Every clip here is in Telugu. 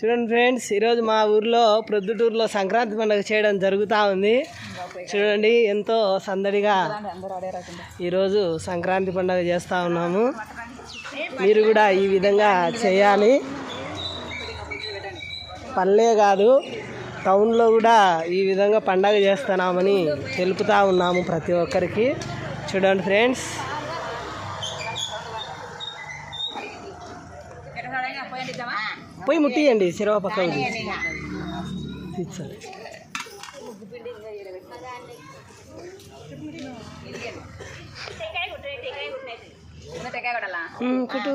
చూడండి ఫ్రెండ్స్ ఈరోజు మా ఊర్లో ప్రొద్దుటూరులో సంక్రాంతి పండుగ చేయడం జరుగుతూ ఉంది. చూడండి ఎంతో సందడిగా ఈరోజు సంక్రాంతి పండుగ చేస్తూ ఉన్నాము. మీరు కూడా ఈ విధంగా చేయాలి. పల్లె కాదు టౌన్లో కూడా ఈ విధంగా పండగ చేస్తున్నామని తెలుపుతూ ఉన్నాము ప్రతి ఒక్కరికి. చూడండి ఫ్రెండ్స్. పోయి ముట్టియండి సిరవ పక్క తీర్చాలి ఉమ్, కుట్టు.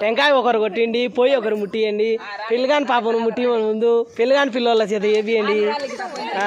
టెంకాయ ఒకరు కొట్టిండి పోయి ఒకరు ముట్టియండి. పిల్లగాని పాపను ముట్టి ముందు పిల్లగాని పిల్లల చేత ఏపియండి ఆ,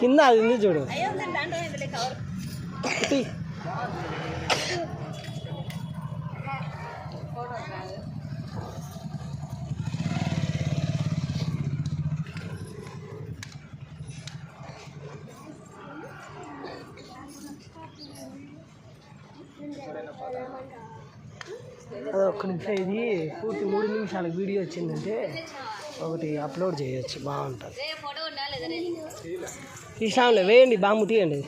కింద అది ఉంది చూడు కుట్టి. అది ఒక్క నిమిషం ఇది పూర్తి మూడు నిమిషాల వీడియో వచ్చిందంటే ఒకటి అప్లోడ్ చేయొచ్చు బాగుంటుంది. తీసాంలే వేయండి బాగా తీయండి.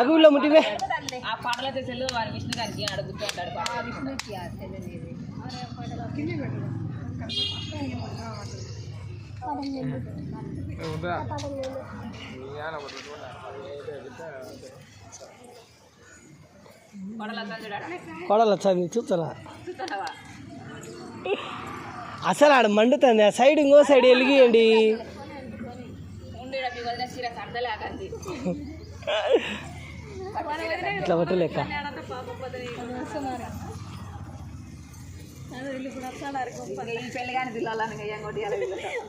అగుల్లో ముట్టివే ఆ పాటలైతే సెల్లు వారి విష్ణు గారికి విష్ణుకి ఆ కొడలు వచ్చింది చూస్తారా? అసలు ఆడ మండుతుంది. ఆ సైడ్ ఇంకో సైడ్ వెలిగియండి. ఇట్లా పట్టు లెక్క ఈ పిల్లలని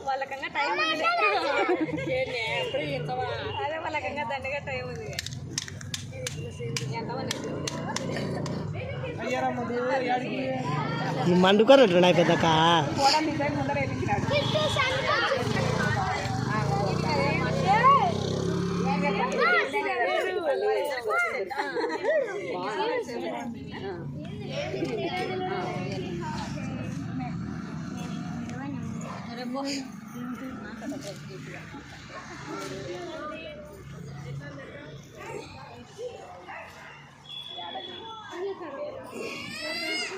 వాళ్ళకంగా టైం అదే వాళ్ళకంగా దండగా టైం ఉంది. ఈ మండుకొని నాయ పెద్దక్క